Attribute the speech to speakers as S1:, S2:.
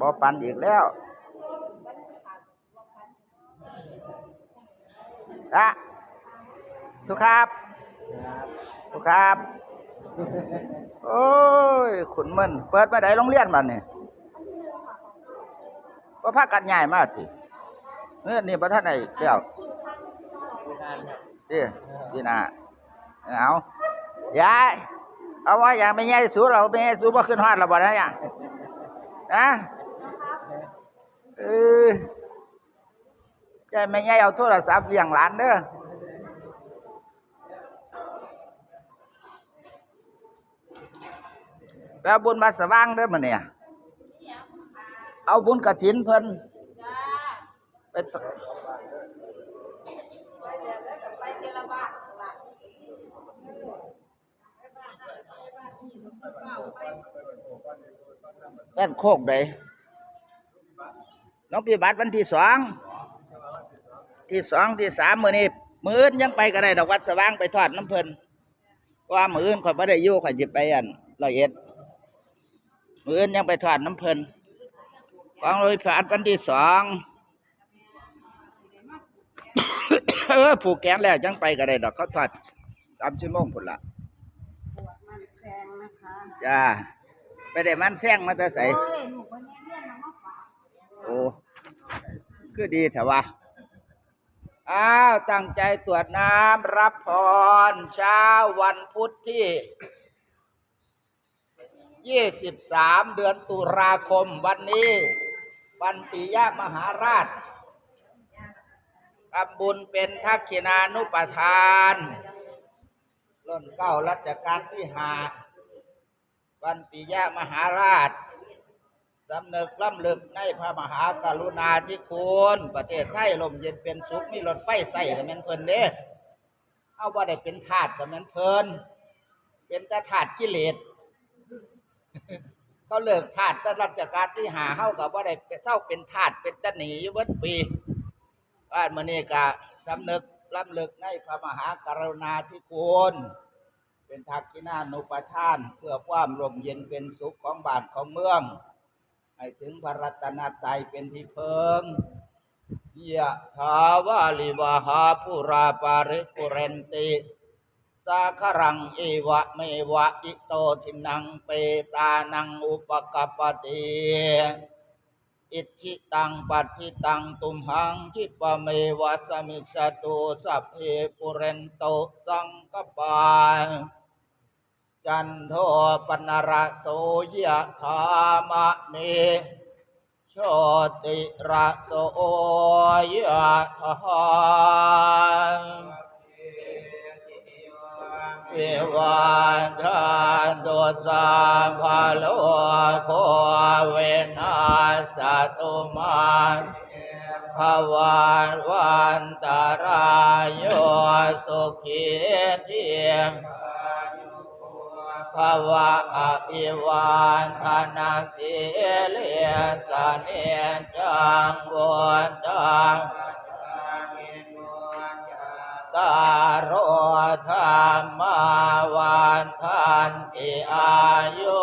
S1: บ่ฟันอีกแล้วอะทุกครับ ทุกครับ โอ้ย ขุนมึนเปิดมาได้โรงเรียนบัดนี่ก็พากันใหญ่มากทีเงื่อนนี่ประท่านไหนเปล่าเด้พี่นาเอายายเอาว่าอย่างไม่ใหญ่สูเราไม่ใหญ่สูบ่ขึ้นฮอดเราบ่ได้ยัง นะเออใจไม่ใหญ่เอาโทรศัพท์เลี้ยงหลานเด้อแปลบุญมาสว่างเด้อมันเนี่ย เอาบุญกระถินเพิ่นไป ตแป้นโคกใดน้องปีบัตรวันที่สองที่สองที่สามมื้อนี้มื้ออื่นยังไปก็ได้ดอกวัดสว่างไปทอดน้ำเพิ่นเพราะว่ามื้ออื่นข่อยบ่ได้อยู่ข่อยสิไปอันร้อยเอ็ดมืออื่นยังไปถอดน้ำเพลินวางเลยผ่านวันที่สองเออผูกแขนแล้วจังไปก็ได้ดอกเขาถอดสามชั่วโมงพุ่นละ
S2: มันแซงนะคะ
S1: จ้า ไปได้มันแซงมาแต่ใส
S2: โอ้ยหนูคนนี้เรียนมาฝาก
S1: โอ้คือดีแต่ว่าอ้าวตั้งใจตรวจน้ำรับพรเช้าวันพุธที่23เดือนตุลาคมวันนี้ วันปิยมหาราชทำบุญเป็นทักขินานุปทานร่นเก้ารัชกาลที่หา วันปิยมหาราชสำนึกล้ำลึกในพระมหากรุณาธิคุณประเทศไทยลมเย็นเป็นสุขมีรถไฟใส่กับแม่นเพิ่นเด้เอาว่าได้เป็นทาสกับแม่นเพิ่นเป็นแต่ทาสกิเลสเขาเลิกทาสแต่รัชกาลที่หาเฮากับว่าได้เศร้าเป็นทาสเป็นตะหนีอยู่เบิดปีว่ามื้อนี้ก็สำนึกล้ำลึกในพระมหากรุณาธิคุณ เป็นทักษิณานุปทาน เพื่อความร่มเย็นเป็นสุขของบ้านของเมือง ให้ถึงพระรัตนตรัยเป็นที่เพิงยะถาวาลิวาหาปุราปาริปุเรนติ สาครังเอวะเมวะอิโตทินังเปตานังอุปกปติอิจิตังปัฏิตังตุมหังคิปะเมวะสมิชตุสัพเพปุเรนโตสังกปา จันโทปนรโสยะธามะเนโชติระโสยะธาเอวันทานโตสัมภะโลโคเวนัสตุมาภวันวันตารายโยสุขีเทียม ภวะอภิวานธนาสีเลสเนจังวนจังตารโรธรรมาวันทันติอายุ